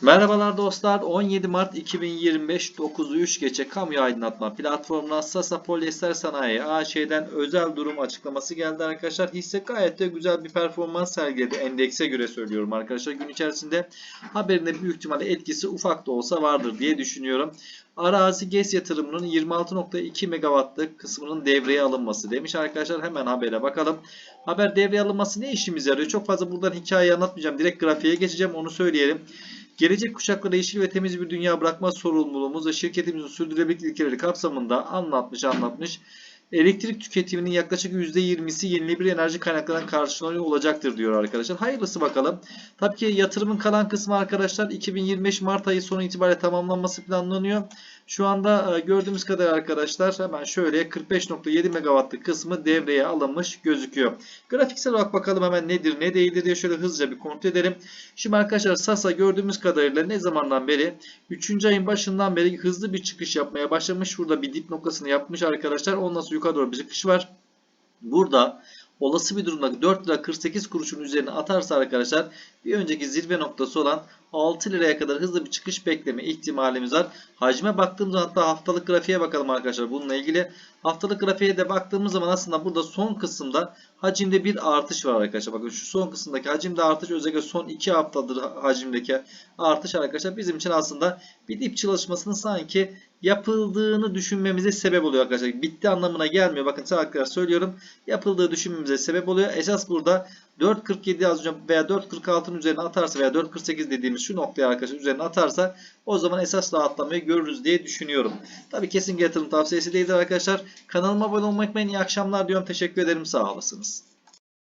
Merhabalar dostlar. 17 Mart 2025 9'u 3 geçe kamu aydınlatma platformuna Sasa Polyester Sanayi AŞ'den özel durum açıklaması geldi arkadaşlar. Hisse gayet de güzel bir performans sergiledi. Endekse göre söylüyorum arkadaşlar. Gün içerisinde haberinde büyük ihtimalle etkisi ufak da olsa vardır diye düşünüyorum. Arazi GES yatırımının 26.2 megawattlık kısmının devreye alınması demiş arkadaşlar. Hemen habere bakalım. Haber devreye alınması ne işimize yarıyor? Çok fazla buradan hikayeyi anlatmayacağım. Direkt grafiğe geçeceğim onu söyleyelim. Gelecek kuşaklara yeşil ve temiz bir dünya bırakma sorumluluğumuz ve şirketimizin sürdürülebilirlik ilkeleri kapsamında anlatmış anlatmış. Elektrik tüketiminin yaklaşık %20'si yenilenebilir enerji kaynaklarından karşılanıyor olacaktır diyor arkadaşlar. Hayırlısı bakalım. Tabii ki yatırımın kalan kısmı arkadaşlar 2025 Mart ayı sonu itibariyle tamamlanması planlanıyor. Şu anda e, gördüğümüz kadar arkadaşlar hemen şöyle 45.7 megawattlık kısmı devreye alınmış gözüküyor. Grafiksel olarak bakalım hemen nedir ne değildir diye şöyle hızlıca bir kontrol edelim. Şimdi arkadaşlar Sasa gördüğümüz kadarıyla ne zamandan beri 3. ayın başından beri hızlı bir çıkış yapmaya başlamış. Şurada bir dip noktasını yapmış arkadaşlar. Ondan sonra yukarı doğru bir çıkış var. Burada olası bir durumda 4 lira 48 kuruşun üzerine atarsa arkadaşlar bir önceki zirve noktası olan 6 liraya kadar hızlı bir çıkış bekleme ihtimalimiz var. Hacme baktığımız zaman hatta haftalık grafiğe bakalım arkadaşlar bununla ilgili. Haftalık grafiğe de baktığımız zaman aslında burada son kısımda hacimde bir artış var arkadaşlar. Bakın şu son kısımdaki hacimde artış özellikle son 2 haftadır hacimdeki artış arkadaşlar bizim için aslında bir dip çalışmasının sanki yapıldığını düşünmemize sebep oluyor arkadaşlar. Bitti anlamına gelmiyor. Bakın tekrar söylüyorum. Yapıldığı düşünmemize sebep oluyor. Esas burada 4.47 az önce veya 4.46'nın üzerine atarsa veya 4.48 dediğimiz şu noktaya arkadaşlar üzerine atarsa o zaman esas rahatlamayı görürüz diye düşünüyorum. Tabii kesin yatırım tavsiyesi değildir arkadaşlar. Kanalıma abone olmayı unutmayın. İyi akşamlar diyorum. Teşekkür ederim. Sağ olasınız.